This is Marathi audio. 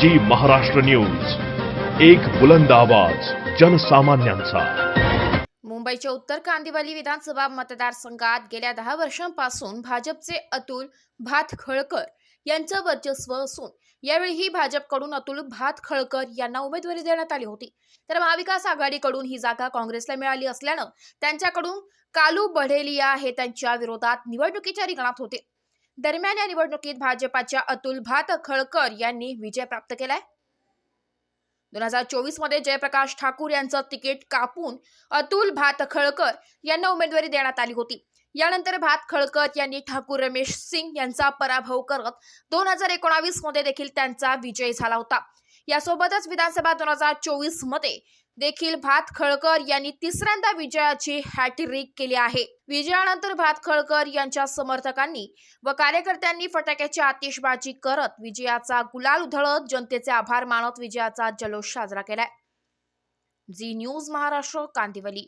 जी महाराष्ट्र न्यूज. एक बुलंद आवाज जनसामान्यांचा. मुंबईच्या उत्तर कांदिवली विधानसभा मतदारसंघात गेल्या दहा वर्षांपासून भाजपचे अतुल भातखळकर यांचं वर्चस्व असून यावेळीही भाजपकडून अतुल भातखळकर यांना उमेदवारी देण्यात आली होती. तर महाविकास आघाडीकडून ही जागा काँग्रेसला मिळाली असल्यानं त्यांच्याकडून कालू बढेलिया हे त्यांच्या विरोधात निवडणुकीच्या रिंगणात होते. दरम्यान या निवडणुकीत भाजपाच्या अतुल भातखळकर यांनी विजय प्राप्त केलाय. दोन हजार चोवीसमध्ये जयप्रकाश ठाकूर यांचं तिकीट कापून अतुल भातखळकर यांना उमेदवारी देण्यात आली होती. यानंतर भात खळकर यांनी ठाकूर रमेश सिंग यांचा पराभव करत दोन हजार एकोणावीसमध्ये देखील त्यांचा विजय झाला होता. यासोबतच विधानसभा दोन हजार चोवीसमध्ये देखील भातखळकर यांनी तिसऱ्यांदा विजयाची हॅटरिक केली आहे. विजयानंतर भातखळकर यांच्या समर्थकांनी व कार्यकर्त्यांनी फटाक्याची आतिषबाजी करत विजयाचा गुलाल उधळत जनतेचे आभार मानत विजयाचा जल्लोष साजरा केलाय. Zee News Maharashtra Kandivali.